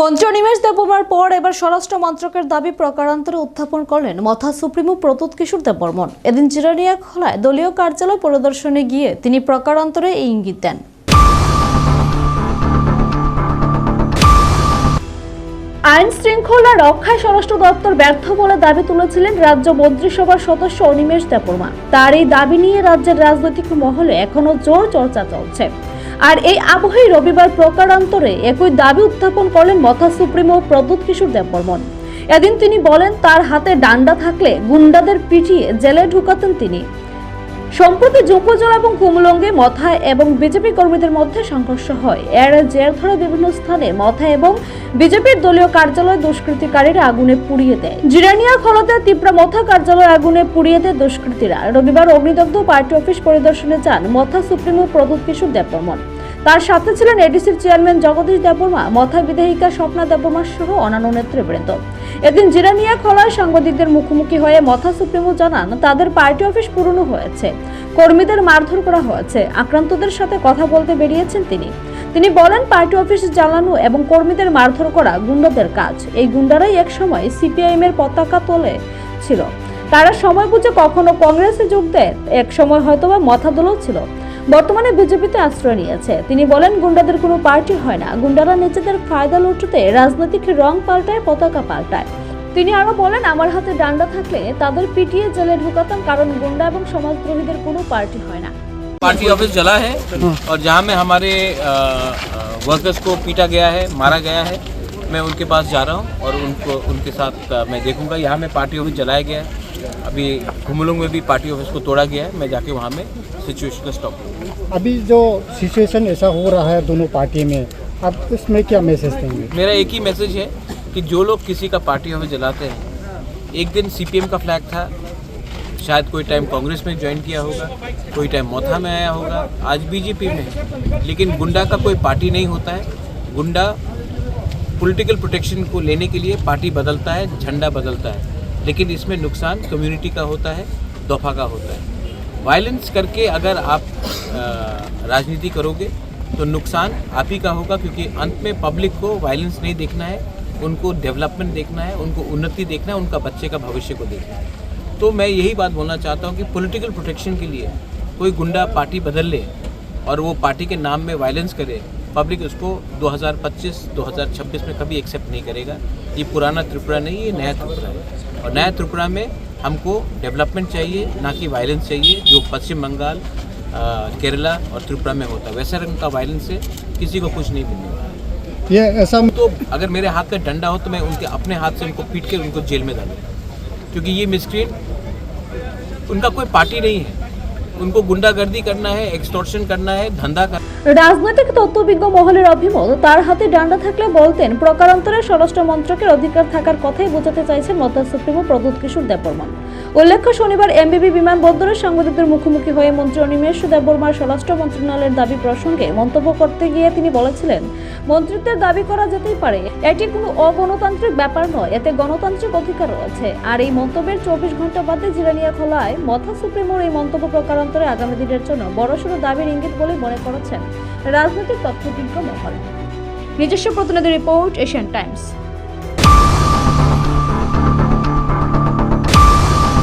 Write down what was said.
মন্ত্রী অনিমেষ দেববর্মার পর এবার স্বরাষ্ট্র মন্ত্রকের দাবি প্রকারান্তরে উত্থাপন করলেন মথা সুপ্রিমো প্রতুত কিশোর দেববর্মন। এদিন জিরানিয়া খোলায় দলীয় কার্যালয় পরিদর্শনে গিয়ে তিনি প্রকারান্তরে এই ইঙ্গিত দেন। আইন শৃঙ্খলা রক্ষায় স্বরাষ্ট্র দপ্তর ব্যর্থ বলে দাবি তুলেছিলেন রাজ্য মন্ত্রিসভার সদস্য অনিমেষ দেববর্মা। তার এই দাবি নিয়ে রাজ্যের রাজনৈতিক মহলে এখনও জোর চর্চা চলছে। আর এই আবহেই রবিবার প্রকারান্তরে একই দাবি উত্থাপন করলেন মথা সুপ্রিমো প্রদ্যুৎ কিশোর দেববর্মন। এদিন তিনি বলেন, তার হাতে ডান্ডা থাকলে গুন্ডাদের পিটিয়ে জেলে ঢুকাতেন তিনি। সম্প্রতি জুম্পজল এবং কুমলঙ্গে মথায় এবং বিজেপি কর্মীদের মধ্যে সংঘর্ষ হয়। এর জের ধরে বিভিন্ন স্থানে মথা এবং বিজেপির দলীয় কার্যালয় দুষ্কৃতিকারীরা আগুনে পুড়িয়ে দেয়। জিরানিয়া খলতে তীব্র মথা কার্যালয় আগুনে পুড়িয়ে দেয় দুষ্কৃতীরা। রবিবার অগ্নিদগ্ধ পার্টি অফিস পরিদর্শনে যান মথা সুপ্রিমো প্রদূত কিশোর দেববর্মন। তার সাথে ছিলেন এডিসির চেয়ারম্যান জগদীশ দেববর্মা মথা বিধায়িকা স্বপ্না দেববর্মা সহ অন্যান্য নেতৃবৃন্দ। এদিন জিরানিয়া খলায় সাংবাদিকদের মুখোমুখি হয়ে মথা সুপ্রিমো জানান, তাদের পার্টি অফিস পুরনো হয়েছে। কর্মীদের মারধর করা হয়েছে। আক্রান্তদের সাথে কথা বলতে বেরিয়েছেন তিনি। তিনি বলেন, পার্টি অফিস জ্বালানো এবং কর্মীদের মারধর করা গুন্ডাদের কাজ। এই গুন্ডারাই এক একসময় সিপিআইএম এর পতাকা তোলে ছিল। তারা সময় বুঝে কখনো কংগ্রেসে যোগ দেয়। এক সময় হয়তোবা মথা দলও ছিল। বর্তমানে বিজেপিতে আশ্রয় নিয়েছে তিনি বলেন গুন্ডাদের কোনো পার্টি হয় না গুন্ডারা নিজেদের ফায়দা লুটতে রাজনৈতিক রং পাল্টায় পতাকা পাল্টায় তিনি আরো বলেন আমার হাতে ডান্ডা থাকলে তাদের পিটিয়ে জেলে ঢুকাতাম কারণ গুন্ডা এবং সমাজদ্রোহীদের কোনো পার্টি হয় না पार्टी ऑफिस जला है और जहाँ में हमारे वर्कर्स को पीटा गया है मारा गया है मैं उनके पास जा रहा हूँ और उनको उनके साथ अ, मैं देखूंगा यहाँ में पार्टी ऑफिस जलाया गया है अभी घुमलुंग में भी पार्टी ऑफ़िस को तोड़ा गया है मैं जाके वहाँ में सिचुएशन स्टॉप करूँगा। अभी जो सिचुएशन ऐसा हो रहा है दोनों पार्टी में आप इसमें क्या मैसेज देंगे? मेरा एक ही मैसेज है कि जो लोग किसी का पार्टी ऑफ़िस जलाते हैं एक दिन सीपीएम का फ्लैग था शायद कोई टाइम कांग्रेस में ज्वाइन किया होगा कोई टाइम मोथा में आया होगा आज बीजेपी में लेकिन गुंडा का कोई पार्टी नहीं होता है। गुंडा पॉलिटिकल प्रोटेक्शन को लेने के लिए पार्टी बदलता है झंडा बदलता है। लेकिन इसमें नुकसान कम्युनिटी का होता है, दफ़ा का होता है। वायलेंस करके अगर आप राजनीति करोगे तो नुकसान आप ही का होगा, क्योंकि अंत में पब्लिक को वायलेंस नहीं देखना है, उनको डेवलपमेंट देखना है, उनको उन्नति देखना है, उनका बच्चे का भविष्य को देखना है। तो मैं यही बात बोलना चाहता हूँ कि पॉलिटिकल प्रोटेक्शन के लिए कोई गुंडा पार्टी बदल ले और वो पार्टी के नाम में वायलेंस करे पब्लिक उसको 2025-2026 में कभी एक्सेप्ट नहीं करेगा। ये पुराना त्रिपुरा नहीं ये नया त्रिपुरा है। और नया त्रिपुरा में हमको डेवलपमेंट चाहिए ना कि वायलेंस चाहिए जो पश्चिम बंगाल केरला और त्रिपुरा में होता है। वैसे रंग का वायलेंस से किसी को कुछ नहीं मिलने ये ऐसा तो अगर मेरे हाथ का डंडा हो तो मैं उनके अपने हाथ से उनको पीट के उनको जेल में डालूँगा। क्योंकि ये मिसक्रिएट उनका कोई पार्टी नहीं है। উনকো গুন্ডাগর্দি করনা হ্যায় এক্সটর্শন করনা হ্যায় ধান্দা রাজনৈতিক তত্ত্ববিজ্ঞ মহলের অভিমত, তার হাতে ডান্ডা থাকলে বলতেন প্রকারান্তরে স্বরাষ্ট্র মন্ত্রকের অধিকার থাকার কথাই বোঝাতে চাইছেন মদ্রাস সুপ্রিমো প্রদ্যুৎ কিশোর দেববর্মা। উল্লেখ্য, শনিবার এমবিবি বিমানবন্দরে সাংবাদিকদের মুখোমুখি হয়ে মন্ত্রী অনিমেষ দেববর্মার স্বরাষ্ট্র মন্ত্রণালয়ের দাবি প্রসঙ্গে মন্তব্য করতে গিয়ে তিনি বলেছিলেন মন্ত্রিত্বের দাবি করা যেতেই পারে। এটি কোনো অগণতান্ত্রিক ব্যাপার নয়, এতে গণতান্ত্রিক অধিকার রয়েছে। আর এই মন্তব্যের চব্বিশ ঘণ্টা বাদে জিরানিয়া খোলায় মথা সুপ্রিমোর এই মন্তব্য প্রকার প্রকারান্তরে আগামী দিনের জন্য বড়সড় দাবির ইঙ্গিত বলে মনে করেছেন রাজনৈতিক তথ্যবিজ্ঞ মহল। নিজস্ব প্রতিনিধি রিপোর্ট এশিয়ান টাইমস।